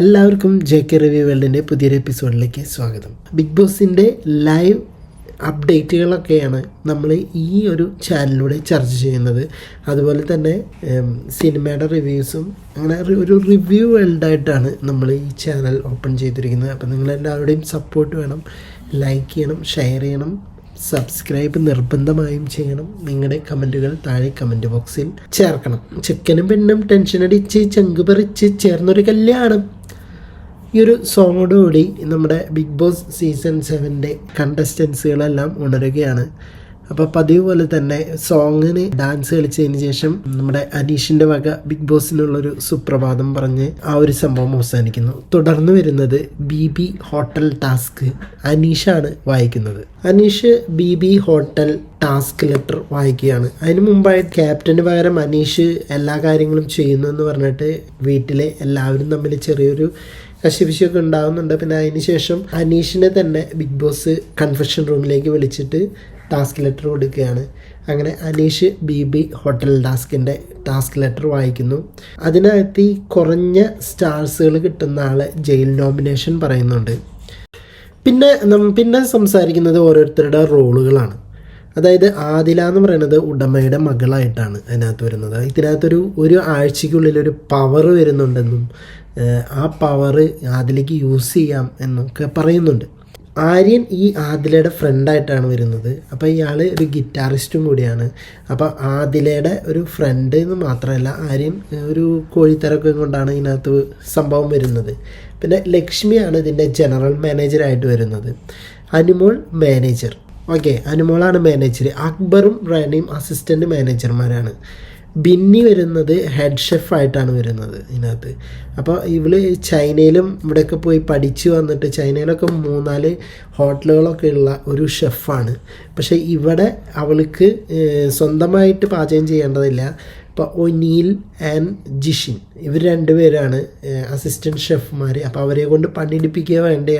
എല്ലാവർക്കും J K review വേൾഡിന്റെ പുതിയൊരു എപ്പിസോഡിലേക്ക് സ്വാഗതം. ബിഗ് ബോസിന്റെ ലൈവ് അപ്ഡേറ്റുകളൊക്കെയാണ് നമ്മൾ ഈ ഒരു ചാനലിലൂടെ ചർച്ച ചെയ്യുന്നത്. അതുപോലെ തന്നെ സിനിമയുടെ റിവ്യൂസും അങ്ങനെ ഒരു റിവ്യൂ വേൾഡായിട്ടാണ് നമ്മൾ ഈ ചാനൽ ഓപ്പൺ ചെയ്തിരിക്കുന്നത്. അപ്പോൾ നിങ്ങളെല്ലാവരുടെയും സപ്പോർട്ട് വേണം ലൈക്ക് ചെയ്യണം ഷെയർ ചെയ്യണം സബ്സ്ക്രൈബ് നിർബന്ധമായും ചെയ്യണം. നിങ്ങളുടെ കമന്റുകൾ താഴെ കമന്റ് ബോക്സിൽ ചേർക്കണം. ചെക്കനും പെണ്ണും ടെൻഷൻ അടിച്ച് ചങ്ക് പറിച്ച് ചേർന്നൊരു കല്യാണം. ഈ ഒരു സോങ്ങോടുകൂടി നമ്മുടെ ബിഗ് ബോസ് സീസൺ സെവന്റെ കണ്ടസ്റ്റൻസുകളെല്ലാം ഉണരുകയാണ്. അപ്പോൾ പതിവ് പോലെ തന്നെ സോങ്ങിന് ഡാൻസ് കളിച്ചതിന് ശേഷം നമ്മുടെ അനീഷിന്റെ വക ബിഗ് ബോസിനുള്ളൊരു സുപ്രഭാതം പറഞ്ഞ് ആ ഒരു സംഭവം അവസാനിക്കുന്നു. തുടർന്ന് വരുന്നത് ബി ബി ഹോട്ടൽ ടാസ്ക് അനീഷാണ് വായിക്കുന്നത്. Aneesh B B hotel task letter വായിക്കുകയാണ്. അതിന് മുമ്പായി ക്യാപ്റ്റന് പകരം അനീഷ് എല്ലാ കാര്യങ്ങളും ചെയ്യുന്നു എന്ന് പറഞ്ഞിട്ട് വീട്ടിലെ എല്ലാവരും തമ്മിൽ ചെറിയൊരു കശിപിശിയൊക്കെ ഉണ്ടാകുന്നുണ്ട് പിന്നെ അതിന് ശേഷം അനീഷിനെ തന്നെ ബിഗ് ബോസ് കൺഫെഷൻ റൂമിലേക്ക് വിളിച്ചിട്ട് ടാസ്ക് ലെറ്റർ കൊടുക്കുകയാണ്. അങ്ങനെ അനീഷ് ബി ബി ഹോട്ടൽ ടാസ്കിന്റെ ടാസ്ക് ലെറ്റർ വായിക്കുന്നു. അതിനകത്ത് ഈ കുറഞ്ഞ സ്റ്റാർസുകൾ കിട്ടുന്ന ആൾ ജയിൽ നോമിനേഷൻ പറയുന്നുണ്ട്. പിന്നെ പിന്നെ സംസാരിക്കുന്നത് ഓരോരുത്തരുടെ റോളുകളാണ്. അതായത് ആദില എന്ന് പറയുന്നത് ഉടമയുടെ മകളായിട്ടാണ് അതിനകത്ത് വരുന്നത്. ഇതിനകത്തൊരു ഒരു ആഴ്ചയ്ക്കുള്ളിൽ ഒരു പവർ വരുന്നുണ്ടെന്നും ആ പവർ ആദിലേക്ക് യൂസ് ചെയ്യാം എന്നൊക്കെ പറയുന്നുണ്ട്. ആര്യൻ ഈ ആദിലയുടെ ഫ്രണ്ടായിട്ടാണ് വരുന്നത്. അപ്പോൾ ഇയാൾ ഒരു ഗിറ്റാറിസ്റ്റും കൂടിയാണ്. അപ്പോൾ ആദിലയുടെ ഒരു ഫ്രണ്ട് എന്ന് മാത്രമല്ല ആര്യൻ ഒരു കോഴിത്തരക്കം കൊണ്ടാണ് ഇതിനകത്ത് സംഭവം വരുന്നത്. പിന്നെ ലക്ഷ്മിയാണ് ഇതിന്റെ ജനറൽ മാനേജറായിട്ട് വരുന്നത്. അനുമോൾ മാനേജർ ഓക്കെ അനുമോളാണ് മാനേജർ അക്ബറും റാണിയും അസിസ്റ്റന്റ് മാനേജർമാരാണ് ബിന്നി വരുന്നത് ഹെഡ് ഷെഫായിട്ടാണ് വരുന്നത് ഇതിനകത്ത്. അപ്പോൾ ഇവൾ ചൈനയിലും ഇവിടെയൊക്കെ പോയി പഠിച്ചു വന്നിട്ട് ചൈനയിലൊക്കെ മൂന്നാൽ ഹോട്ടലുകളൊക്കെ ഉള്ള ഒരു ഷെഫാണ് പക്ഷേ ഇവിടെ അവൾക്ക് സ്വന്തമായിട്ട് പാചകം ചെയ്യേണ്ടതില്ല. ഇപ്പോൾ ഒനീൽ ആൻഡ് ജിഷിൻ. ഇവർ രണ്ടുപേരാണ് അസിസ്റ്റന്റ് ഷെഫ്മാർ അപ്പോൾ അവരെ കൊണ്ട് പണിയെടുപ്പിക്കുക വേണ്ട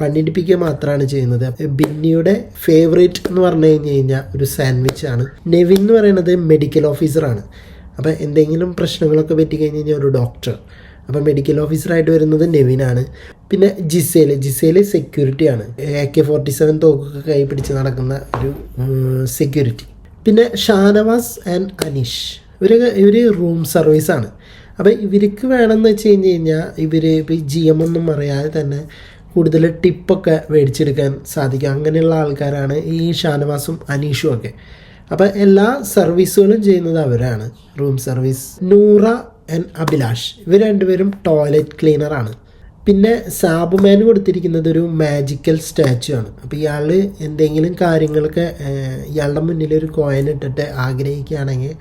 പണിയെടുപ്പിക്കുക മാത്രമാണ് ചെയ്യുന്നത്. ബിന്നിയുടെ ഫേവറേറ്റ് എന്ന് പറഞ്ഞു കഴിഞ്ഞ് കഴിഞ്ഞാൽ ഒരു സാൻഡ്വിച്ചാണ് നെവിൻ എന്ന് പറയുന്നത് മെഡിക്കൽ ഓഫീസറാണ് അപ്പോൾ എന്തെങ്കിലും പ്രശ്നങ്ങളൊക്കെ പറ്റി കഴിഞ്ഞ് കഴിഞ്ഞാൽ ഒരു ഡോക്ടർ അപ്പോൾ മെഡിക്കൽ ഓഫീസറായിട്ട് വരുന്നത് നെവിനാണ് പിന്നെ ജിസേൽ ജിസേൽ സെക്യൂരിറ്റിയാണ് എ കെ ഫോർട്ടി സെവൻ തോക്കൊക്കെ കൈ പിടിച്ച് നടക്കുന്ന ഒരു സെക്യൂരിറ്റി പിന്നെ ഷാനവാസ് ആൻഡ് അനീഷ്. ഇവർ ഇവർ റൂം സർവീസാണ് അപ്പോൾ ഇവർക്ക് വേണമെന്ന് വെച്ച് കഴിഞ്ഞ് കഴിഞ്ഞാൽ ഇവർ ഇപ്പോൾ ജി എം ഒന്നും അറിയാതെ തന്നെ കൂടുതൽ ടിപ്പൊക്കെ മേടിച്ചെടുക്കാൻ സാധിക്കും. അങ്ങനെയുള്ള ആൾക്കാരാണ് ഈ ഷാനവാസും അനീഷും ഒക്കെ. അപ്പോൾ എല്ലാ സർവീസുകളും ചെയ്യുന്നത് അവരാണ്. Room service Noora and Abhilash. ഇവർ രണ്ടുപേരും ടോയ്ലറ്റ് ക്ലീനറാണ് പിന്നെ സാബുമാൻ കൊടുത്തിരിക്കുന്നത് ഒരു മാജിക്കൽ സ്റ്റാച്ചു ആണ്. അപ്പോൾ ഇയാൾ എന്തെങ്കിലും കാര്യങ്ങളൊക്കെ ഇയാളുടെ മുന്നിൽ ഒരു കോയിൻ ഇട്ടിട്ട് ആഗ്രഹിക്കുകയാണെങ്കിൽ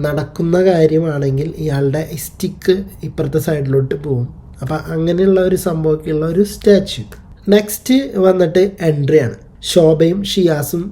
നടക്കുന്ന കാര്യമാണെങ്കിൽ ഇയാളുടെ സ്റ്റിക്ക് ഇപ്പുറത്തെ സൈഡിലോട്ട് പോകും അപ്പോൾ അങ്ങനെയുള്ള ഒരു സംഭവമൊക്കെയുള്ള ഒരു സ്റ്റാച്ചു നെക്സ്റ്റ് വന്നിട്ട് എൻട്രി ആണ്. ശോഭയും ഷിയാസും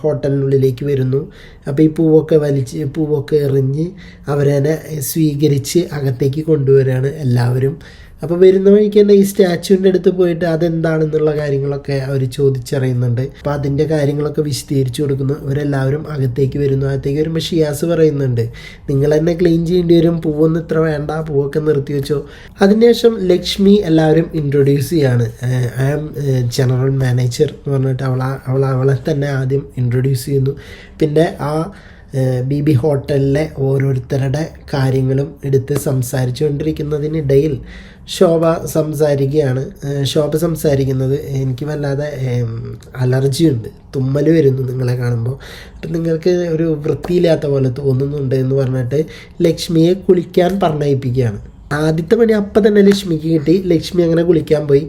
ഹോട്ടലിനുള്ളിലേക്ക് വരുന്നു. അപ്പോൾ ഈ പൂവൊക്കെ വലിച്ച് പൂവൊക്കെ എറിഞ്ഞ് അവരെന്നെ സ്വീകരിച്ച് അകത്തേക്ക് കൊണ്ടുവരികയാണ് എല്ലാവരും. അപ്പോൾ വരുന്ന വഴിക്ക് തന്നെ ഈ സ്റ്റാച്ചുവിന്റെ അടുത്ത് പോയിട്ട് അതെന്താണെന്നുള്ള കാര്യങ്ങളൊക്കെ അവർ ചോദിച്ചറിയുന്നുണ്ട്. അപ്പോൾ അതിന്റെ കാര്യങ്ങളൊക്കെ വിശദീകരിച്ചു കൊടുക്കുന്നു. അവരെല്ലാവരും അകത്തേക്ക് വരുന്നു. അകത്തേക്ക് വരുമ്പോൾ ഷിയാസ് പറയുന്നുണ്ട് നിങ്ങൾ തന്നെ ക്ലീൻ ചെയ്യേണ്ടി വരും. പൂവൊന്നും ഇത്ര വേണ്ട. പൂവൊക്കെ നിർത്തി വെച്ചോ. അതിനുശേഷം ലക്ഷ്മി എല്ലാവരും ഇൻട്രൊഡ്യൂസ് ചെയ്യാണ്. ഐ ആം ജനറൽ മാനേജർ എന്ന് പറഞ്ഞിട്ട് അവൾ അവൾ അവളെ തന്നെ ആദ്യം ഇൻട്രൊഡ്യൂസ് ചെയ്യുന്നു. പിന്നെ ആ ബി ബി ഹോട്ടലിലെ ഓരോരുത്തരുടെ കാര്യങ്ങളും എടുത്ത് സംസാരിച്ചു കൊണ്ടിരിക്കുന്നതിനിടയിൽ ശോഭ സംസാരിക്കുകയാണ്. ശോഭ സംസാരിക്കുന്നത് എനിക്ക് വല്ലാതെ അലർജിയുണ്ട്. തുമ്മൽ വരുന്നു നിങ്ങളെ കാണുമ്പോൾ. അപ്പം നിങ്ങൾക്ക് ഒരു വൃത്തിയില്ലാത്ത പോലെ തോന്നുന്നുണ്ട് എന്ന് പറഞ്ഞിട്ട് ലക്ഷ്മിയെ കുളിക്കാൻ പറഞ്ഞയപ്പിക്കുകയാണ്. ആദ്യത്തെ പണി അപ്പം തന്നെ ലക്ഷ്മിക്ക് കിട്ടി. ലക്ഷ്മി അങ്ങനെ കുളിക്കാൻ പോയി.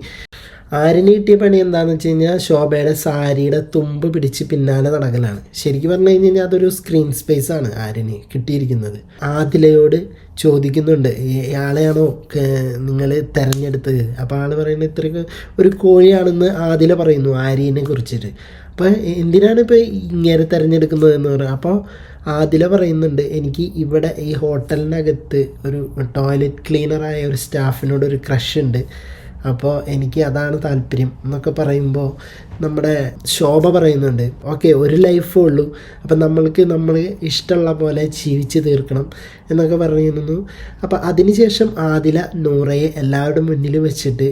ആര്യന് കിട്ടിയ പണി എന്താണെന്ന് വെച്ച് കഴിഞ്ഞാൽ ശോഭയുടെ സാരിയുടെ തുമ്പ് പിടിച്ച് പിന്നാലെ നടക്കലാണ്. ശരിക്കും പറഞ്ഞു കഴിഞ്ഞ് കഴിഞ്ഞാൽ അതൊരു സ്ക്രീൻ സ്പേസ് ആണ് ആര്യന് കിട്ടിയിരിക്കുന്നത്. ആദിലയോട് ചോദിക്കുന്നുണ്ട് ഇയാളെയാണോ നിങ്ങൾ തിരഞ്ഞെടുത്തത്? അപ്പോൾ ആൾ പറയുന്നത് ഇത്രയ്ക്ക് ഒരു കോഴിയാണെന്ന് ആദില പറയുന്നു ആര്യനെ കുറിച്ചിട്ട്. അപ്പോൾ എന്തിനാണ് ഇപ്പോൾ ഇങ്ങനെ തിരഞ്ഞെടുക്കുന്നത് എന്ന് പറയുക അപ്പോൾ ആദില പറയുന്നുണ്ട് എനിക്ക് ഇവിടെ ഈ ഹോട്ടലിനകത്ത് ഒരു ടോയ്ലറ്റ് ക്ലീനറായ ഒരു സ്റ്റാഫിനോട് ഒരു ക്രഷ് ഉണ്ട്. അപ്പോൾ എനിക്ക് അതാണ് താല്പര്യം എന്നൊക്കെ പറയുമ്പോൾ നമ്മുടെ ശോഭ പറയുന്നുണ്ട് ഓക്കെ ഒരു ലൈഫേ ഉള്ളൂ. അപ്പം നമ്മൾക്ക് നമ്മൾ ഇഷ്ടമുള്ള പോലെ ജീവിച്ച് തീർക്കണം എന്നൊക്കെ പറയുന്നു. അപ്പം അതിനുശേഷം ആദില നൂറയെ എല്ലാവരുടെ മുന്നിൽ വെച്ചിട്ട്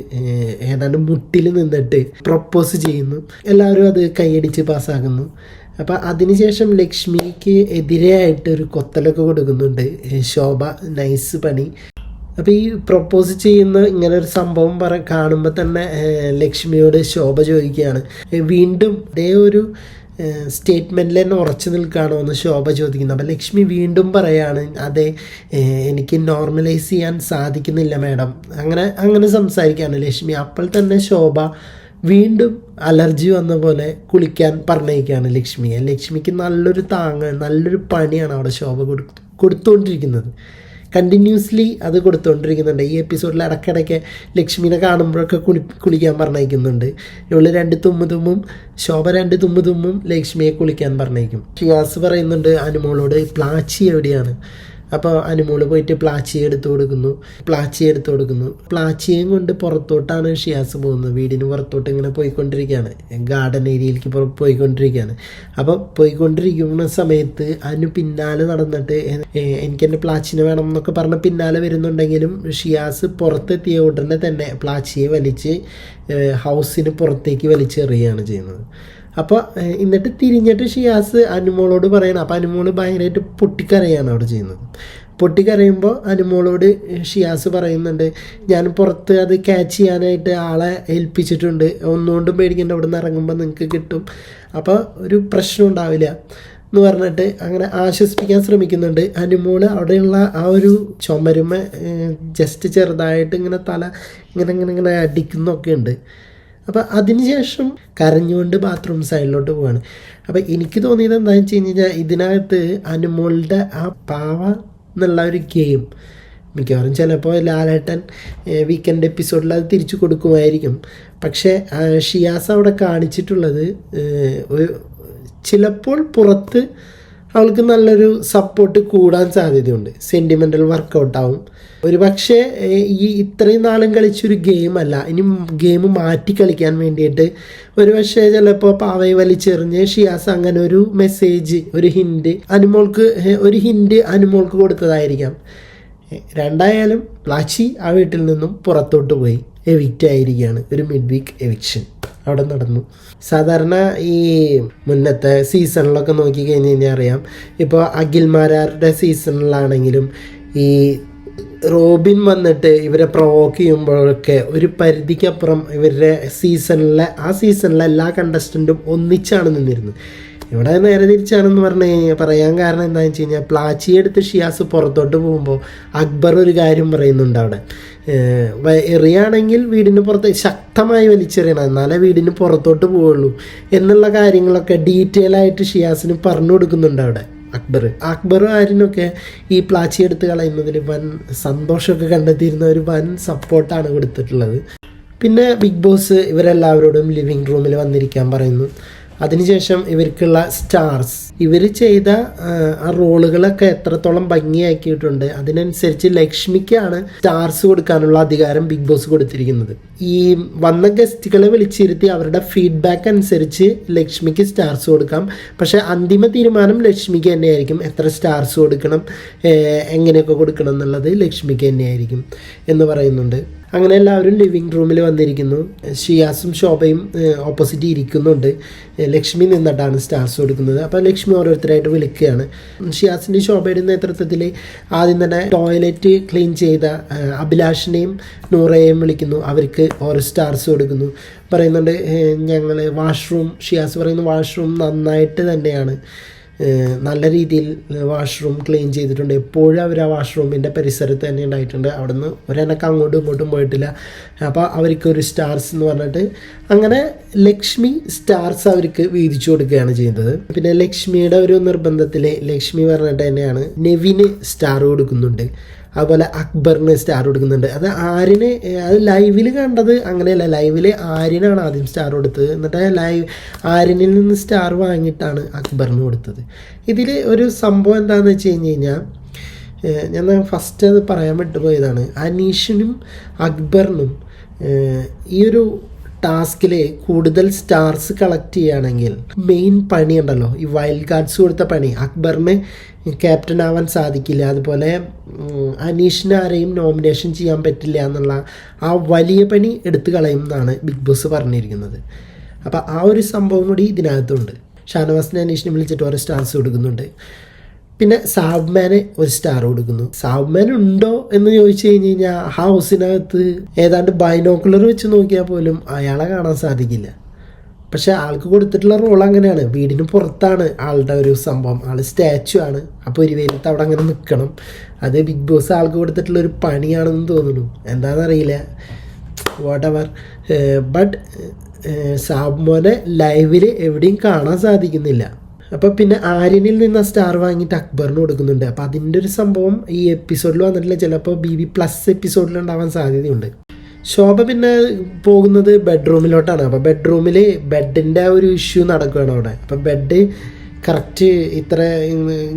ഏതാണ്ട് മുട്ടിൽ നിന്നിട്ട് പ്രപ്പോസ് ചെയ്യുന്നു. എല്ലാവരും അത് കൈയടിച്ച് പാസ്സാക്കുന്നു അപ്പം അതിനുശേഷം ലക്ഷ്മിക്ക് എതിരെയായിട്ട് ഒരു കൊത്തലൊക്കെ കൊടുക്കുന്നുണ്ട് ശോഭ നൈസ് പണി. അപ്പോൾ ഈ പ്രൊപ്പോസ് ചെയ്യുന്ന ഇങ്ങനെ ഒരു സംഭവം പറ കാണുമ്പോൾ തന്നെ ലക്ഷ്മിയോട് ശോഭ ചോദിക്കുകയാണ്. വീണ്ടും അതേ ഒരു സ്റ്റേറ്റ്മെന്റിൽ തന്നെ ഉറച്ചു നിൽക്കുകയാണോ എന്ന് ശോഭ ചോദിക്കുന്നു. അപ്പോൾ ലക്ഷ്മി വീണ്ടും പറയാണ് അതെ എനിക്ക് നോർമലൈസ് ചെയ്യാൻ സാധിക്കുന്നില്ല മാഡം. അങ്ങനെ അങ്ങനെ സംസാരിക്കുകയാണ് ലക്ഷ്മി. അപ്പോൾ തന്നെ ശോഭ വീണ്ടും അലർജി വന്ന പോലെ കുളിക്കാൻ പറഞ്ഞേക്കാണ് ലക്ഷ്മിയെ. ലക്ഷ്മിക്ക് നല്ലൊരു താങ്ങ് നല്ലൊരു പണിയാണ് അവിടെ ശോഭ കൊടു കൊടുത്തുകൊണ്ടിരിക്കുന്നത്. കണ്ടിന്യൂസ്ലി അത് കൊടുത്തുകൊണ്ടിരിക്കുന്നുണ്ട് ഈ എപ്പിസോഡിൽ ഇടയ്ക്കിടയ്ക്ക് ലക്ഷ്മിനെ കാണുമ്പോഴൊക്കെ കുളി കുളിക്കാൻ പറഞ്ഞേക്കുന്നുണ്ട് ഇവൾ രണ്ട് തുമ്മു തുമ്മും ശോഭ രണ്ട് തുമ്മു തുമ്മും ലക്ഷ്മിയെ കുളിക്കാൻ പറഞ്ഞേക്കും ഷിയാസ് പറയുന്നുണ്ട് അനുമോളോട് പ്ലാച്ചി എവിടെയാണ്? അപ്പോൾ അനുമോൾ പോയിട്ട് പ്ലാച്ചി എടുത്തു കൊടുക്കുന്നു. പ്ലാച്ചി എടുത്തു കൊടുക്കുന്നു. പ്ലാച്ചിയും കൊണ്ട് പുറത്തോട്ടാണ് ഷിയാസ് പോകുന്നത്. വീടിന് പുറത്തോട്ട് ഇങ്ങനെ പോയിക്കൊണ്ടിരിക്കുകയാണ്. ഗാർഡൻ ഏരിയയിലേക്ക് പോയിക്കൊണ്ടിരിക്കുകയാണ്. അപ്പോൾ പോയിക്കൊണ്ടിരിക്കുന്ന സമയത്ത് അനു പിന്നാലെ നടന്നിട്ട് എനിക്ക് എന്റെ പ്ലാച്ചിനെ വേണം എന്നൊക്കെ പറഞ്ഞ് പിന്നാലെ വരുന്നുണ്ടെങ്കിലും ഷിയാസ് പുറത്തെത്തിയ ഉടനെ തന്നെ പ്ലാച്ചിയെ വലിച്ച് ഹൗസിന് പുറത്തേക്ക് വലിച്ചെറിയുകയാണ് ചെയ്യുന്നത്. അപ്പോൾ എന്നിട്ട് തിരിഞ്ഞിട്ട് ഷിയാസ് അനുമോളോട് പറയണം. അപ്പോൾ അനുമോൾ ഭയങ്കരമായിട്ട് പൊട്ടിക്കരയാണ് അവിടെ ചെയ്യുന്നത്. പൊട്ടിക്കരയുമ്പോൾ അനുമോളോട് ഷിയാസ് പറയുന്നുണ്ട് ഞാൻ പുറത്ത് അത് ക്യാച്ച് ചെയ്യാനായിട്ട് ആളെ ഏൽപ്പിച്ചിട്ടുണ്ട്. ഒന്നുകൊണ്ടും പേടിക്കേണ്ട അവിടെ നിന്ന് ഇറങ്ങുമ്പോൾ നിങ്ങൾക്ക് കിട്ടും. അപ്പോൾ ഒരു പ്രശ്നം ഉണ്ടാവില്ല എന്ന് പറഞ്ഞിട്ട് അങ്ങനെ ആശ്വസിപ്പിക്കാൻ ശ്രമിക്കുന്നുണ്ട്. അനുമോൾ അവിടെയുള്ള ആ ഒരു ചുമരുമ ജസ്റ്റ് ചെറുതായിട്ട് ഇങ്ങനെ തല ഇങ്ങനെ ഇങ്ങനെ ഇങ്ങനെ അടിക്കുന്നൊക്കെ ഉണ്ട്. അപ്പോൾ അതിനുശേഷം കരഞ്ഞുകൊണ്ട് ബാത്റൂം സൈഡിലോട്ട് പോവാണ്. അപ്പോൾ എനിക്ക് തോന്നിയത് എന്താണെന്ന് വെച്ച് കഴിഞ്ഞാൽ ഇതിനകത്ത് അനുമോളുടെ ആ പാവ എന്നുള്ള ഒരു ഗെയിം മിക്കവാറും ചിലപ്പോൾ ലാലേട്ടൻ വീക്കെൻഡ് എപ്പിസോഡിൽ അത് തിരിച്ചു കൊടുക്കുമായിരിക്കും. പക്ഷേ ഷിയാസ് അവിടെ കാണിച്ചിട്ടുള്ളത് ചിലപ്പോൾ പുറത്ത് അവൾക്ക് നല്ലൊരു സപ്പോർട്ട് കൂടാൻ സാധ്യതയുണ്ട്. സെന്റിമെന്റൽ വർക്കൗട്ട് ആവും. ഒരു പക്ഷേ ഈ ഇത്രയും നാളും കളിച്ചൊരു ഗെയിം അല്ല. ഇനി ഗെയിം മാറ്റി കളിക്കാൻ വേണ്ടിയിട്ട് ഒരു പക്ഷേ ചിലപ്പോൾ പാവയെ വലിച്ചെറിഞ്ഞ് ഷിയാസ് അങ്ങനെ ഒരു മെസ്സേജ് ഒരു ഹിൻഡ് അനുമോൾക്ക് ഒരു ഹിൻഡ് അനുമോൾക്ക് കൊടുത്തതായിരിക്കാം. രണ്ടായാലും പ്ലാച്ചി ആ വീട്ടിൽ നിന്നും പുറത്തോട്ട് പോയി എവിക്റ്റ് ആയിരിക്കുകയാണ്. ഒരു മിഡ് വീക്ക് എവിക്ഷൻ അവിടെ നടന്നു. സാധാരണ ഈ മുന്നത്തെ സീസണിലൊക്കെ നോക്കി കഴിഞ്ഞ് കഴിഞ്ഞാൽ അറിയാം. ഇപ്പോൾ അഖിൽമാരാരുടെ സീസണിലാണെങ്കിലും ഈ റോബിൻ വന്നിട്ട് ഇവരെ പ്രൊവോക്ക് ചെയ്യുമ്പോഴൊക്കെ ഒരു പരിധിക്കപ്പുറം ഇവരുടെ സീസണിലെ ആ സീസണിലെ എല്ലാ കണ്ടസ്റ്റന്റും ഒന്നിച്ചാണ് നിന്നിരുന്നത്. ഇവിടെ നേരെ തിരിച്ചാണെന്ന് പറഞ്ഞു കഴിഞ്ഞാൽ പറയാൻ കാരണം എന്താണെന്ന് വെച്ച് കഴിഞ്ഞാൽ പ്ലാച്ചി എടുത്ത് ഷിയാസ് പുറത്തോട്ട് പോകുമ്പോൾ അക്ബർ ഒരു കാര്യം പറയുന്നുണ്ട് അവിടെ. എറിയാണെങ്കിൽ വീടിന് പുറത്ത് ശക്തമായി വലിച്ചെറിയണം. എന്നാലേ വീടിന് പുറത്തോട്ട് പോവുള്ളൂ എന്നുള്ള കാര്യങ്ങളൊക്കെ ഡീറ്റെയിൽ ആയിട്ട് ഷിയാസിന് പറഞ്ഞു കൊടുക്കുന്നുണ്ട് അവിടെ. അക്ബർ. അക്ബറും ആരിനൊക്കെ ഈ പ്ലാച്ചി എടുത്ത് കളയുന്നതിൽ വൻ സന്തോഷമൊക്കെ കണ്ടെത്തിയിരുന്ന ഒരു വൻ സപ്പോർട്ടാണ് കൊടുത്തിട്ടുള്ളത്. പിന്നെ ബിഗ് ബോസ് ഇവരെല്ലാവരോടും ലിവിങ് റൂമിൽ വന്നിരിക്കാൻ പറയുന്നു. അതിനുശേഷം ഇവർക്കുള്ള സ്റ്റാർസ്. ഇവർ ചെയ്ത ആ, റോളുകളൊക്കെ എത്രത്തോളം ഭംഗിയാക്കിയിട്ടുണ്ട്. അതിനനുസരിച്ച് ലക്ഷ്മിക്കാണ് സ്റ്റാർസ് കൊടുക്കാനുള്ള അധികാരം ബിഗ് ബോസ് കൊടുത്തിരിക്കുന്നത്. ഈ വന്ന ഗസ്റ്റുകളെ വിളിച്ചിരുത്തി അവരുടെ ഫീഡ്ബാക്ക് അനുസരിച്ച് ലക്ഷ്മിക്ക് സ്റ്റാർസ് കൊടുക്കാം. പക്ഷേ അന്തിമ തീരുമാനം ലക്ഷ്മിക്ക് തന്നെയായിരിക്കും. എത്ര സ്റ്റാർസ് കൊടുക്കണം എങ്ങനെയൊക്കെ കൊടുക്കണം എന്നുള്ളത് ലക്ഷ്മിക്ക് തന്നെയായിരിക്കും എന്ന് പറയുന്നുണ്ട്. അങ്ങനെ എല്ലാവരും ലിവിങ് റൂമിൽ വന്നിരിക്കുന്നു. ഷിയാസും ശോഭയും ഓപ്പോസിറ്റ് ഇരിക്കുന്നുണ്ട്. ലക്ഷ്മി നിന്നിട്ടാണ് സ്റ്റാർസ് കൊടുക്കുന്നത്. അപ്പോൾ ലക്ഷ്മി ഓരോരുത്തരായിട്ട് വിളിക്കുകയാണ്. ഷിയാസിന്റെ ശോഭയുടെ നേതൃത്വത്തിൽ ആദ്യം തന്നെ ടോയ്ലറ്റ് ക്ലീൻ ചെയ്ത അഭിലാഷിനെയും നൂറയെയും വിളിക്കുന്നു. അവർക്ക് ഓരോ സ്റ്റാർസ് കൊടുക്കുന്നു. പറയുന്നുണ്ട് ഞങ്ങൾ വാഷ്റൂം ഷിയാസ് പറയുന്ന വാഷ്റൂം നന്നായിട്ട് തന്നെയാണ്. നല്ല രീതിയിൽ വാഷ്റൂം ക്ലീൻ ചെയ്തിട്ടുണ്ട്. എപ്പോഴും അവർ ആ വാഷ്റൂമിന്റെ പരിസരത്ത് തന്നെ ഉണ്ടായിട്ടുണ്ട്. അവിടുന്ന് ഒരെണ്ണക്ക് അങ്ങോട്ടും ഇങ്ങോട്ടും പോയിട്ടില്ല. അപ്പോൾ അവർക്ക് ഒരു സ്റ്റാർസ് എന്ന് പറഞ്ഞിട്ട് അങ്ങനെ ലക്ഷ്മി സ്റ്റാർസ് അവർക്ക് വീതിച്ചു കൊടുക്കുകയാണ് ചെയ്യുന്നത് പിന്നെ ലക്ഷ്മിയുടെ ഒരു നിർബന്ധത്തിൽ ലക്ഷ്മി പറഞ്ഞിട്ട് തന്നെയാണ് നെവിന് സ്റ്റാർ കൊടുക്കുന്നുണ്ട്. അതുപോലെ അക്ബറിന് സ്റ്റാർ കൊടുക്കുന്നുണ്ട്. അത് ആരിന് അത് ലൈവിൽ കണ്ടത് അങ്ങനെയല്ല. ലൈവിൽ ആര്യനാണ് ആദ്യം സ്റ്റാർ കൊടുത്തത്. എന്നിട്ട് ലൈവ് ആര്യനിൽ നിന്ന് സ്റ്റാർ വാങ്ങിയിട്ടാണ് അക്ബറിന് കൊടുത്തത്. ഇതിൽ ഒരു സംഭവം എന്താണെന്ന് വെച്ച് കഴിഞ്ഞ് കഴിഞ്ഞാൽ ഞാൻ ഫസ്റ്റ് അത് പറയാൻ വിട്ടുപോയതാണ്. അനീഷിനും അക്ബറിനും ഈ ഒരു ടാസ്കിൽ കൂടുതൽ സ്റ്റാർസ് കളക്ട് ചെയ്യുകയാണെങ്കിൽ മെയിൻ പണി ഉണ്ടല്ലോ. ഈ വൈൽഡ് കാർഡ്സ് കൊടുത്ത പണി. അക്ബറിന് ക്യാപ്റ്റൻ ആവാൻ സാധിക്കില്ല. അതുപോലെ അനീഷിന് ആരെയും നോമിനേഷൻ ചെയ്യാൻ പറ്റില്ല എന്നുള്ള ആ വലിയ പണി എടുത്തു കളയും എന്നാണ് ബിഗ് ബോസ് പറഞ്ഞിരിക്കുന്നത്. അപ്പോൾ ആ ഒരു സംഭവം കൂടി ഇതിനകത്തുണ്ട്. ഷാനവാസിനെ അനീഷിനെ വിളിച്ചിട്ട് ഓരോ സ്റ്റാർസ് കൊടുക്കുന്നുണ്ട്. പിന്നെ സാബ്മാന് ഒരു സ്റ്റാർ കൊടുക്കുന്നു. സാബ്മാൻ ഉണ്ടോ എന്ന് ചോദിച്ചു കഴിഞ്ഞു കഴിഞ്ഞാൽ ഹൗസിനകത്ത് ഏതാണ്ട് ബൈനോക്കുലർ വെച്ച് നോക്കിയാൽ പോലും അയാളെ കാണാൻ സാധിക്കില്ല. പക്ഷെ ആൾക്ക് കൊടുത്തിട്ടുള്ള റോൾ അങ്ങനെയാണ്. വീടിന് പുറത്താണ് ആളുടെ ഒരു സംഭവം. ആൾ സ്റ്റാച്ചു ആണ്. അപ്പോൾ ഒരു വെയിലത്ത് അവിടെ അങ്ങനെ നിൽക്കണം അത് ബിഗ് ബോസ് ആൾക്ക് കൊടുത്തിട്ടുള്ള ഒരു പണിയാണെന്ന് തോന്നുന്നു. എന്താണെന്നറിയില്ല വാട്ട് എവർ ബട്ട് സാബ്മോനെ ലൈവിൽ എവിടെയും കാണാൻ സാധിക്കുന്നില്ല. അപ്പോൾ പിന്നെ ആര്യനിൽ നിന്ന് ആ സ്റ്റാർ വാങ്ങിയിട്ട് അക്ബറിന് കൊടുക്കുന്നുണ്ട്. അപ്പോൾ അതിന്റെ ഒരു സംഭവം ഈ എപ്പിസോഡിൽ വന്നിട്ടില്ല. ചിലപ്പോൾ ബി ബി പ്ലസ് എപ്പിസോഡിൽ ഉണ്ടാവാൻ സാധ്യതയുണ്ട്. ശോഭ പിന്നെ പോകുന്നത് ബെഡ്റൂമിലോട്ടാണ് അപ്പോൾ ബെഡ്റൂമിൽ ബെഡിന്റെ ഒരു ഇഷ്യൂ നടക്കുകയാണ് അവിടെ. അപ്പോൾ ബെഡ് കറക്റ്റ് ഇത്ര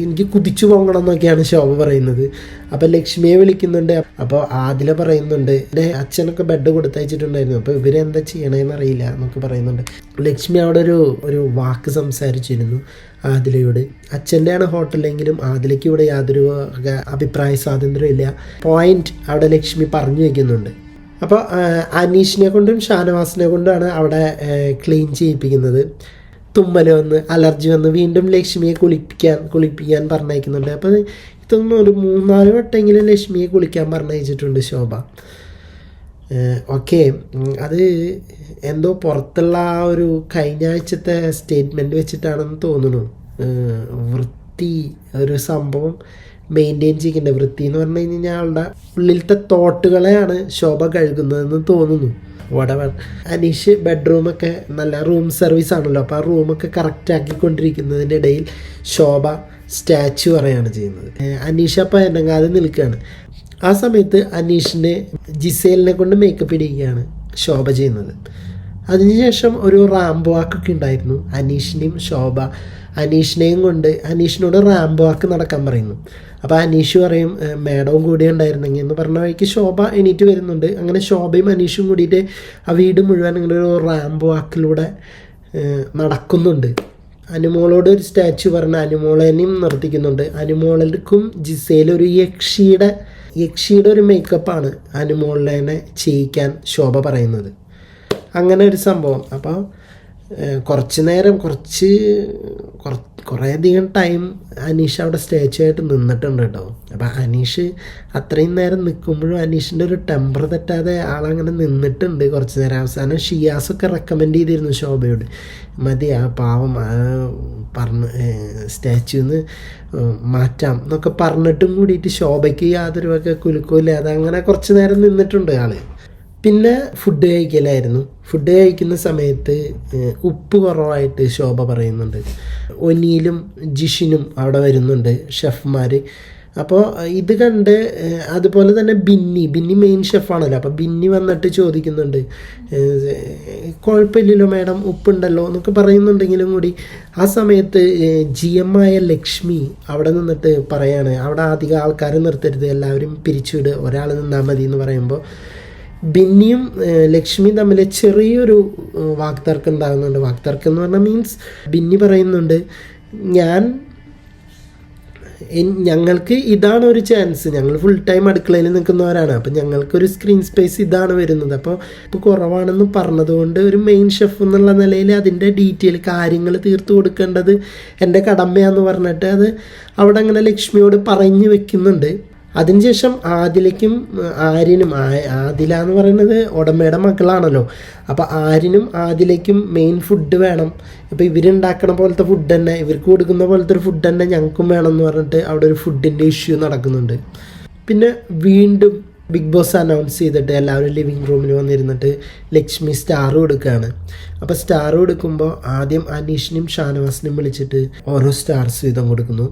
എനിക്ക് കുതിച്ചു പോകണം എന്നൊക്കെയാണ് ശോഭ പറയുന്നത്. അപ്പോൾ ലക്ഷ്മിയെ വിളിക്കുന്നുണ്ട്. അപ്പോൾ ആദില പറയുന്നുണ്ട് എന്റെ അച്ഛനൊക്കെ ബെഡ് കൊടുത്തയച്ചിട്ടുണ്ടായിരുന്നു. അപ്പോൾ ഇവരെന്താ ചെയ്യണമെന്ന് അറിയില്ല എന്നൊക്കെ പറയുന്നുണ്ട്. ലക്ഷ്മി അവിടെ ഒരു ഒരു വാക്ക് സംസാരിച്ചിരുന്നു ആദിലയോട്. അച്ഛന്റെയാണ് ഹോട്ടലെങ്കിലും ആദിലയ്ക്ക് ഇവിടെ യാതൊരു അഭിപ്രായ സ്വാതന്ത്ര്യം ഇല്ല പോയിന്റ് അവിടെ ലക്ഷ്മി പറഞ്ഞു വയ്ക്കുന്നുണ്ട് അപ്പോൾ അനീഷിനെ കൊണ്ടും ഷാനവാസിനെ കൊണ്ടുമാണ് അവിടെ ക്ലീൻ ചെയ്യിപ്പിക്കുന്നത്. തുമ്മൽ വന്ന് അലർജി വന്ന് വീണ്ടും ലക്ഷ്മിയെ കുളിപ്പിക്കാൻ കുളിപ്പിക്കാൻ പറഞ്ഞയക്കുന്നുണ്ട്. അപ്പോൾ ഇതൊന്നും ഒരു മൂന്നാൽ വട്ടമെങ്കിലും ലക്ഷ്മിയെ കുളിക്കാൻ പറഞ്ഞയച്ചിട്ടുണ്ട് ശോഭ. ഓക്കെ. അത് എന്തോ പുറത്തുള്ള ആ ഒരു കഴിഞ്ഞ ആഴ്ചത്തെ സ്റ്റേറ്റ്മെന്റ് വെച്ചിട്ടാണെന്ന് തോന്നുന്നു. വൃത്തി ഒരു സംഭവം മെയിന്റെയിൻ ചെയ്യേണ്ട? വൃത്തി എന്ന് പറഞ്ഞു കഴിഞ്ഞാൽ ആളുടെ ഉള്ളിലത്തെ തോട്ടുകളെയാണ് ശോഭ കഴുകുന്നതെന്ന് തോന്നുന്നു. വടവർ അനീഷ് ബെഡ്റൂമൊക്കെ നല്ല റൂം സർവീസ് ആണല്ലോ. അപ്പോൾ ആ റൂമൊക്കെ കറക്റ്റ് ആക്കിക്കൊണ്ടിരിക്കുന്നതിന്റെ ഇടയിൽ ശോഭ സ്റ്റാച്ചു പറയുകയാണ് ചെയ്യുന്നത്. അനീഷ അപ്പോൾ എന്നെങ്ങാതെ നിൽക്കുകയാണ്. ആ സമയത്ത് അനീഷിനെ ജിസേലിനെ കൊണ്ട് മേക്കപ്പ് ഇടിക്കുകയാണ് ശോഭ ചെയ്യുന്നത്. അതിനുശേഷം ഒരു റാമ്പ് വാക്കൊക്കെ ഉണ്ടായിരുന്നു. അനീഷിനെയും ശോഭ അനീഷിനെയും കൊണ്ട് അനീഷിനോട് റാമ്പ് വാക്ക് നടക്കാൻ പറയുന്നു. അപ്പോൾ അനീഷ് പറയും "ഏഹ് മേഡവും കൂടി ഉണ്ടായിരുന്നെങ്കിൽ എന്ന് പറഞ്ഞ വഴിക്ക് ശോഭ എണീറ്റ് വരുന്നുണ്ട്. അങ്ങനെ ശോഭയും അനീഷും കൂടിയിട്ട് ആ വീട് മുഴുവൻ ഇങ്ങനെ ഒരു റാമ്പ് വാക്കിലൂടെ നടക്കുന്നുണ്ട്. അനുമോളോട് ഒരു സ്റ്റാച്ചു പറഞ്ഞ അനുമോളേനെയും നിർത്തിക്കുന്നുണ്ട്. അനുമോളക്കും ജിസയിൽ ഒരു യക്ഷിയുടെ യക്ഷിയുടെ ഒരു മേക്കപ്പാണ് അനുമോളേനെ ചെയ്യിക്കാൻ ശോഭ പറയുന്നത്. അങ്ങനെ ഒരു സംഭവം. അപ്പോൾ കുറച്ച് നേരം കുറച്ച് കുറ- കുറേയധികം ടൈം അനീഷ് അവിടെ സ്റ്റേച്ചു ആയിട്ട് നിന്നിട്ടുണ്ട് കേട്ടോ. അപ്പം അനീഷ് അത്രയും നേരം നിൽക്കുമ്പോഴും അനീഷിന്റെ ഒരു ടെമ്പർ തെറ്റാതെ ആളങ്ങനെ നിന്നിട്ടുണ്ട് കുറച്ച് നേരം. അവസാനം ഷിയാസൊക്കെ റെക്കമെൻഡ് ചെയ്തിരുന്നു ശോഭയോട്. മതി ആ പാവം പറഞ്ഞ് സ്റ്റാച്യൂന്ന് മാറ്റാം എന്നൊക്കെ പറഞ്ഞിട്ടും കൂടിയിട്ട് ശോഭയ്ക്ക് യാതൊരു വക കുലുക്കൂല അതങ്ങനെ കുറച്ച് നേരം നിന്നിട്ടുണ്ട് ആൾ. പിന്നെ ഫുഡ് കഴിക്കലായിരുന്നു. ഫുഡ് കഴിക്കുന്ന സമയത്ത് ഉപ്പ് കുറവായിട്ട് ശോഭ പറയുന്നുണ്ട്. ഒനിയിലും ജിഷിനും അവിടെ വരുന്നുണ്ട് ഷെഫ്മാർ അപ്പോൾ ഇത് കണ്ട് അതുപോലെ തന്നെ ബിന്നി ബിന്നി മെയിൻ ഷെഫാണല്ലോ അപ്പോൾ ബിന്നി വന്നിട്ട് ചോദിക്കുന്നുണ്ട് കുഴപ്പമില്ലല്ലോ മാഡം ഉപ്പുണ്ടല്ലോ എന്നൊക്കെ പറയുന്നുണ്ടെങ്കിലും കൂടി ആ സമയത്ത് ജി എം ആയ ലക്ഷ്മി അവിടെ നിന്നിട്ട് പറയാണ് അവിടെ അധികം ആൾക്കാരെ നിർത്തരുത് എല്ലാവരും പിരിച്ചുവിട് ഒരാൾ നിന്നാൽ മതി എന്ന് പറയുമ്പോൾ ബിന്നിയും ലക്ഷ്മി ലക്ഷ്മിയും തമ്മിൽ ചെറിയൊരു വാക്തർക്കം ഉണ്ടാകുന്നുണ്ട്. വാക്തർക്കം എന്ന് പറഞ്ഞാൽ മീൻസ് ബിന്നി പറയുന്നുണ്ട് ഞാൻ ഞങ്ങൾക്ക് ഇതാണ് ഒരു ചാൻസ് ഞങ്ങൾ ഫുൾ ടൈം അടുക്കളയിൽ നിൽക്കുന്നവരാണ്. അപ്പം ഞങ്ങൾക്കൊരു സ്ക്രീൻ സ്പേസ് ഇതാണ് വരുന്നത്. അപ്പോൾ ഇപ്പോൾ കുറവാണെന്ന് പറഞ്ഞതുകൊണ്ട് ഒരു മെയിൻ ഷെഫ് എന്നുള്ള നിലയിൽ അതിന്റെ ഡീറ്റെയിൽ കാര്യങ്ങൾ തീർത്തു കൊടുക്കേണ്ടത് എന്റെ കടമയാന്ന് പറഞ്ഞിട്ട് അത് അവിടെ അങ്ങനെ ലക്ഷ്മിയോട് പറഞ്ഞു വെക്കുന്നുണ്ട്. അതിനുശേഷം ആദിലയ്ക്കും ആര്യനും ആദില എന്ന് പറയുന്നത് ഉടമയുടെ മക്കളാണല്ലോ അപ്പോൾ ആര്യനും ആദിലയ്ക്കും മെയിൻ ഫുഡ് വേണം. ഇപ്പോൾ ഇവരുണ്ടാക്കണ പോലത്തെ ഫുഡ് തന്നെ ഇവർക്ക് കൊടുക്കുന്ന പോലത്തെ ഒരു ഫുഡ് തന്നെ ഞങ്ങൾക്കും വേണം എന്ന് പറഞ്ഞിട്ട് അവിടെ ഒരു ഫുഡിന്റെ ഇഷ്യൂ നടക്കുന്നുണ്ട്. പിന്നെ വീണ്ടും ബിഗ് ബോസ് അനൗൺസ് ചെയ്തിട്ട് എല്ലാവരും ലിവിങ് റൂമിൽ വന്നിരുന്നിട്ട് ലക്ഷ്മി സ്റ്റാർ കൊടുക്കുകയാണ് അപ്പോൾ സ്റ്റാർ കൊടുക്കുമ്പോൾ ആദ്യം അനീഷിനും ഷാനവാസിനും വിളിച്ചിട്ട് ഓരോ സ്റ്റാർസ് വീതം കൊടുക്കുന്നു.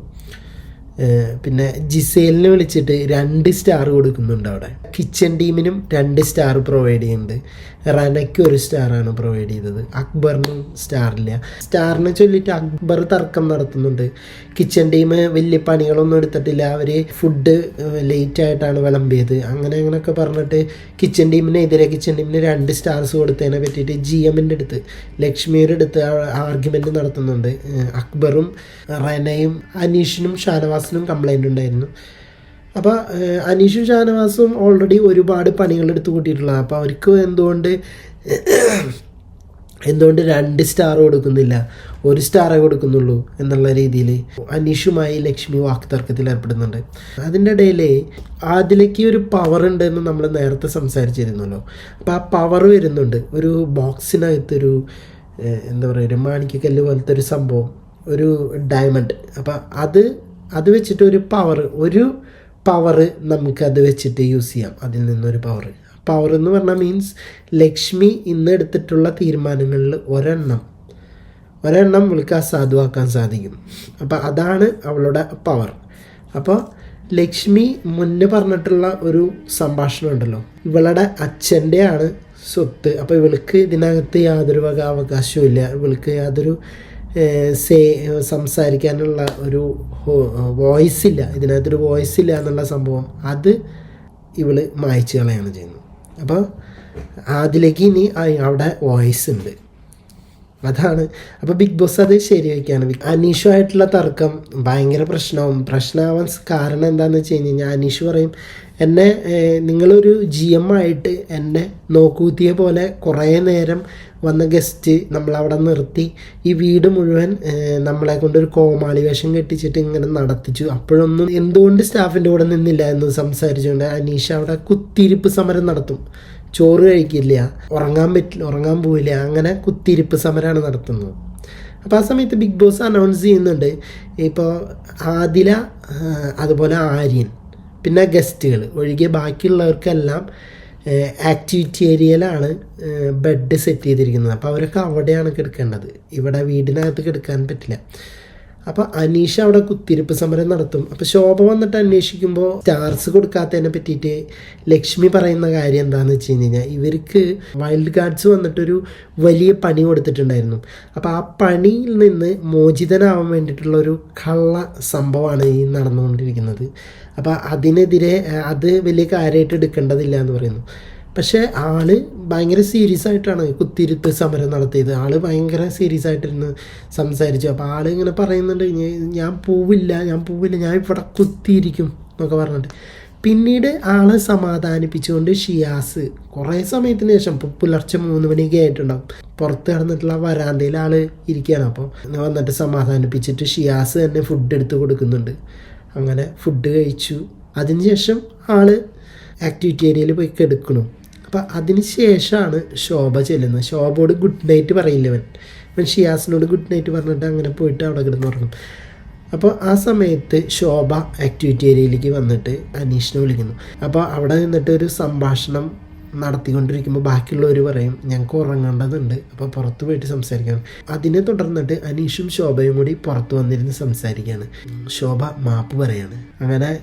പിന്നെ ജിസേലിനെ വിളിച്ചിട്ട് രണ്ട് സ്റ്റാർ കൊടുക്കുന്നുണ്ട് അവിടെ. കിച്ചൺ ടീമിനും രണ്ട് സ്റ്റാർ പ്രൊവൈഡ് ചെയ്യുന്നുണ്ട്. റനയ്ക്ക് ഒരു സ്റ്റാറാണ് പ്രൊവൈഡ് ചെയ്തത്. അക്ബറിനും സ്റ്റാറില്ല സ്റ്റാറിനെ ചൊല്ലിയിട്ട് അക്ബർ തർക്കം നടത്തുന്നുണ്ട്. കിച്ചൺ ടീം വലിയ പണികളൊന്നും എടുത്തിട്ടില്ല. അവർ ഫുഡ് ലേറ്റ് ആയിട്ടാണ് വിളമ്പിയത്. അങ്ങനെ അങ്ങനെയൊക്കെ പറഞ്ഞിട്ട് കിച്ചൺ ടീമിനെതിരെ കിച്ചൺ ടീമിന് രണ്ട് സ്റ്റാർസ് കൊടുത്തതിനെ പറ്റിയിട്ട് ജി എമ്മിന്റെ അടുത്ത് ലക്ഷ്മിയുടെ അടുത്ത് ആർഗ്യുമെന്റ് നടത്തുന്നുണ്ട്. അക്ബറും റനയും അനീഷിനും ഷാനവാസിനും കംപ്ലൈന്റ് ഉണ്ടായിരുന്നു. അപ്പോൾ അനീഷും ഷാനവാസും ഓൾറെഡി ഒരുപാട് പണികൾ എടുത്തു കൂട്ടിയിട്ടുള്ളതാണ് അപ്പോൾ അവർക്ക് എന്തുകൊണ്ട് എന്തുകൊണ്ട് രണ്ട് സ്റ്റാർ കൊടുക്കുന്നില്ല? ഒരു സ്റ്റാറേ കൊടുക്കുന്നുള്ളൂ എന്നുള്ള രീതിയിൽ അനീഷുമായി ലക്ഷ്മി വാക്തർക്കത്തിൽ ഏർപ്പെടുന്നുണ്ട്. അതിന്റെ ഇടയിൽ അതിലേക്ക് ഒരു പവർ ഉണ്ടെന്ന് നമ്മൾ നേരത്തെ സംസാരിച്ചിരുന്നല്ലോ. അപ്പോൾ ആ പവർ വരുന്നുണ്ട്. ഒരു ബോക്സിനകത്തൊരു എന്താ പറയുക ഒരു മാണിക്കക്കല്ല് പോലത്തെ ഒരു സംഭവം ഒരു ഡയമണ്ട് അപ്പോൾ അത് അത് വെച്ചിട്ട് ഒരു പവർ ഒരു പവർ നമുക്ക് നമുക്കത് വെച്ചിട്ട് യൂസ് ചെയ്യാം. അതിൽ നിന്നൊരു പവർ പവർ എന്ന് പറഞ്ഞാൽ മീൻസ് ലക്ഷ്മി ഇന്ന് എടുത്തിട്ടുള്ള തീരുമാനങ്ങളിൽ ഒരെണ്ണം. ഒരെണ്ണം നമ്മൾക്ക് അസാധുവാക്കാൻ സാധിക്കും. അപ്പോൾ അതാണ് അവളുടെ പവർ അപ്പോൾ ലക്ഷ്മി മുന്നേ പറഞ്ഞിട്ടുള്ള ഒരു സംഭാഷണം ഉണ്ടല്ലോ. ഇവളുടെ അച്ഛന്റെയാണ് സ്വത്ത്. അപ്പോൾ ഇവൾക്ക് ഇതിനകത്ത് യാതൊരു വക അവകാശവും ഇല്ല. ഇവൾക്ക് യാതൊരു സേ സംസാരിക്കാനുള്ള ഒരു വോയിസ് ഇല്ല ഇതിനകത്തൊരു വോയിസ് ഇല്ല എന്നുള്ള സംഭവം. അത് ഇവൾ മായച്ചു കളയാണ് ചെയ്യുന്നത്. അപ്പോൾ അതിലേക്ക് ഇനി അവിടെ വോയിസ് ഉണ്ട്. അതാണ്. അപ്പോൾ ബിഗ് ബോസ് അത് ശരിവയ്ക്കാണ് അനീഷുമായിട്ടുള്ള തർക്കം ഭയങ്കര പ്രശ്നവും. പ്രശ്നമാവാൻ കാരണം എന്താണെന്ന് വെച്ച് കഴിഞ്ഞ് കഴിഞ്ഞാൽ അനീഷ് പറയും എന്നെ നിങ്ങളൊരു ജി എം ആയിട്ട് എന്നെ നോക്കൂത്തിയ പോലെ കുറേ നേരം വന്ന ഗസ്റ്റ് നമ്മളവിടെ നിർത്തി. ഈ വീട് മുഴുവൻ നമ്മളെ നമ്മളെ കൊണ്ടൊരു കോമാളി വേഷം കെട്ടിച്ചിട്ട് ഇങ്ങനെ നടത്തിച്ചു. അപ്പോഴൊന്നും എന്തുകൊണ്ട് സ്റ്റാഫിന്റെ കൂടെ നിന്നില്ല എന്ന് സംസാരിച്ചുകൊണ്ട് അനീഷ അവിടെ കുത്തിരിപ്പ് സമരം നടത്തും. ചോറ് കഴിക്കില്ല ഉറങ്ങാൻ പറ്റില്ല ഉറങ്ങാൻ പോവില്ല അങ്ങനെ കുത്തിരിപ്പ് സമരമാണ് നടത്തുന്നത്. അപ്പോൾ ആ സമയത്ത് ബിഗ് ബോസ് അനൗൺസ് ചെയ്യുന്നുണ്ട് ഇപ്പോൾ ആദില അതുപോലെ ആര്യൻ പിന്നെ ഗസ്റ്റുകൾ ഒഴികെ ബാക്കിയുള്ളവർക്കെല്ലാം ആക്ടിവിറ്റി ഏരിയയിലാണ് ബെഡ് സെറ്റ് ചെയ്തിരിക്കുന്നത്. അപ്പോൾ അവരൊക്കെ അവിടെയാണ് കിടക്കേണ്ടത്. ഇവിടെ വീടിനകത്ത് കിടക്കാൻ പറ്റില്ല. അപ്പോൾ അനീഷ അവിടെ കുത്തിരിപ്പ് സമരം നടത്തും. അപ്പോൾ ശോഭ വന്നിട്ട് അന്വേഷിക്കുമ്പോൾ സ്റ്റാർസ് കൊടുക്കാത്തതിനെ പറ്റിയിട്ട് ലക്ഷ്മി പറയുന്ന കാര്യം എന്താണെന്ന് വെച്ച് കഴിഞ്ഞ് കഴിഞ്ഞാൽ ഇവർക്ക് വൈൽഡ് ഗാർഡ്സ് വന്നിട്ടൊരു വലിയ പണി കൊടുത്തിട്ടുണ്ടായിരുന്നു. അപ്പോൾ ആ പണിയിൽ നിന്ന് മോചിതനാവാൻ വേണ്ടിയിട്ടുള്ള ഒരു കള്ള സംഭവമാണ് ഈ നടന്നുകൊണ്ടിരിക്കുന്നത്. അപ്പോൾ അതിനെതിരെ അത് വലിയ കാര്യമായിട്ട് എടുക്കേണ്ടതില്ല എന്ന് പറയുന്നു. പക്ഷേ ആൾ ഭയങ്കര സീരിയസ് ആയിട്ടാണ് കുത്തിയിരുത്ത് സമരം നടത്തിയത്. ആൾ ഭയങ്കര സീരിയസ് ആയിട്ടിരുന്ന് സംസാരിച്ചു. അപ്പോൾ ആൾ ഇങ്ങനെ പറയുന്നുണ്ട് ഞാൻ പോവില്ല ഞാൻ പോവില്ല ഞാൻ ഇവിടെ കുത്തിയിരിക്കും എന്നൊക്കെ പറഞ്ഞിട്ട്. പിന്നീട് ആളെ സമാധാനിപ്പിച്ചുകൊണ്ട് ഷിയാസ് കുറേ സമയത്തിന് ശേഷം ഇപ്പോൾ പുലർച്ചെ മൂന്ന് മണിയൊക്കെ ആയിട്ടുണ്ടാവും പുറത്ത് കിടന്നിട്ടുള്ള വരാന്തയിൽ ആൾ ഇരിക്കുകയാണ്. അപ്പോൾ വന്നിട്ട് സമാധാനിപ്പിച്ചിട്ട് ഷിയാസ് തന്നെ ഫുഡ് എടുത്ത് കൊടുക്കുന്നുണ്ട്. അങ്ങനെ ഫുഡ് കഴിച്ചു. അതിനുശേഷം ആൾ ആക്ടിവിറ്റി ഏരിയയിൽ പോയി കിടക്കണം. അപ്പം അതിന് ശേഷമാണ് ശോഭ ചെല്ലുന്നത്. ശോഭയോട് ഗുഡ് നൈറ്റ് പറയില്ല അവൻ അവൻ ഷിയാസിനോട് ഗുഡ് നൈറ്റ് പറഞ്ഞിട്ട് അങ്ങനെ പോയിട്ട് അവിടെ കിടന്ന് ഉറങ്ങും. അപ്പോൾ ആ സമയത്ത് ശോഭ ആക്ടിവിറ്റി ഏരിയയിലേക്ക് വന്നിട്ട് അനീഷിനെ വിളിക്കുന്നു. അപ്പോൾ അവിടെ നിന്നിട്ട് ഒരു സംഭാഷണം നടത്തിക്കൊണ്ടിരിക്കുമ്പോൾ ബാക്കിയുള്ളവർ പറയും ഞങ്ങൾക്ക് ഉറങ്ങേണ്ടതുണ്ട്. അപ്പോൾ പുറത്ത് പോയിട്ട് സംസാരിക്കണം. അതിനെ തുടർന്നിട്ട് അനീഷും ശോഭയും കൂടി പുറത്ത് വന്നിരുന്ന് സംസാരിക്കുകയാണ്. ശോഭ മാപ്പ് പറയാണ്. അങ്ങനെ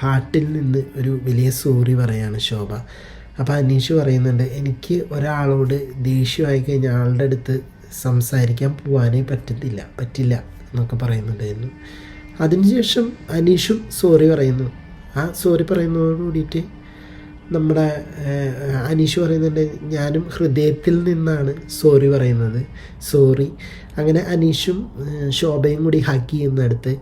ഹാർട്ടിൽ നിന്ന് ഒരു വലിയ സോറി പറയാണ് ശോഭ. അപ്പോൾ അനീഷ് പറയുന്നുണ്ട് എനിക്ക് ഒരാളോട് ദേഷ്യമായി കഴിഞ്ഞാൽ ആളുടെ അടുത്ത് സംസാരിക്കാൻ പോകാനേ പറ്റത്തില്ല പറ്റില്ല എന്നൊക്കെ പറയുന്നുണ്ടായിരുന്നു. അതിനുശേഷം അനീഷും സോറി പറയുന്നു. ആ സോറി പറയുന്നതോട് കൂടിയിട്ട് നമ്മുടെ അനീഷ് പറയുന്നുണ്ട് ഞാനും ഹൃദയത്തിൽ നിന്നാണ് സോറി പറയുന്നത് സോറി. അങ്ങനെ അനീഷും ശോഭയും കൂടി ഹഗ് ചെയ്യുന്നിടത്ത്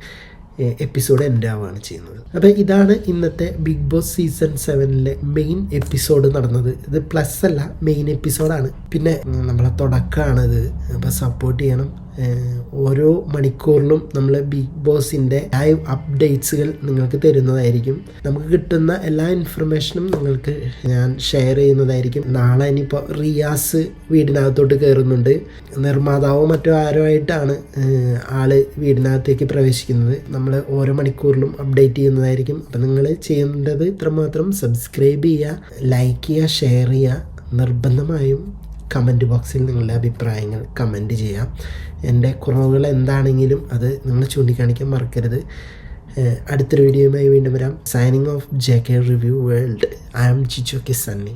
എപ്പിസോഡ് എൻഡ് ആവുകയാണ് ചെയ്യുന്നത്. അപ്പോൾ ഇതാണ് ഇന്നത്തെ ബിഗ് ബോസ് സീസൺ സെവനിലെ മെയിൻ എപ്പിസോഡ് നടന്നത്. ഇത് പ്ലസ് അല്ല മെയിൻ എപ്പിസോഡാണ് പിന്നെ നമ്മളെ തുടക്കമാണിത് അപ്പോൾ സപ്പോർട്ട് ചെയ്യണം. ഓരോ മണിക്കൂറിലും നമ്മൾ ബിഗ് ബോസിന്റെ ലൈവ് അപ്ഡേറ്റ്സുകൾ നിങ്ങൾക്ക് തരുന്നതായിരിക്കും. നമുക്ക് കിട്ടുന്ന എല്ലാ ഇൻഫർമേഷനും നിങ്ങൾക്ക് ഞാൻ ഷെയർ ചെയ്യുന്നതായിരിക്കും. നാളെ ഇനിയിപ്പോൾ റിയാസ് വീടിനകത്തോട്ട് കയറുന്നുണ്ട് നിർമ്മാതാവോ മറ്റോ ആരോ ആയിട്ടാണ് ആൾ വീടിനകത്തേക്ക് പ്രവേശിക്കുന്നത്? നമ്മൾ ഓരോ മണിക്കൂറിലും അപ്ഡേറ്റ് ചെയ്യുന്നതായിരിക്കും. അപ്പം നിങ്ങൾ ചെയ്യേണ്ടത് ഇത്രമാത്രം സബ്സ്ക്രൈബ് ചെയ്യുക ലൈക്ക് ചെയ്യുക ഷെയർ ചെയ്യുക. നിർബന്ധമായും കമന്റ് ബോക്സിൽ നിങ്ങളുടെ അഭിപ്രായങ്ങൾ കമന്റ് ചെയ്യാം എന്റെ കുറവുകൾ എന്താണെങ്കിലും അത് നിങ്ങൾ ചൂണ്ടിക്കാണിക്കാൻ മറക്കരുത്. അടുത്തൊരു വീഡിയോയുമായി വീണ്ടും വരാം. Signing off J K review world I M Jijo K Sunny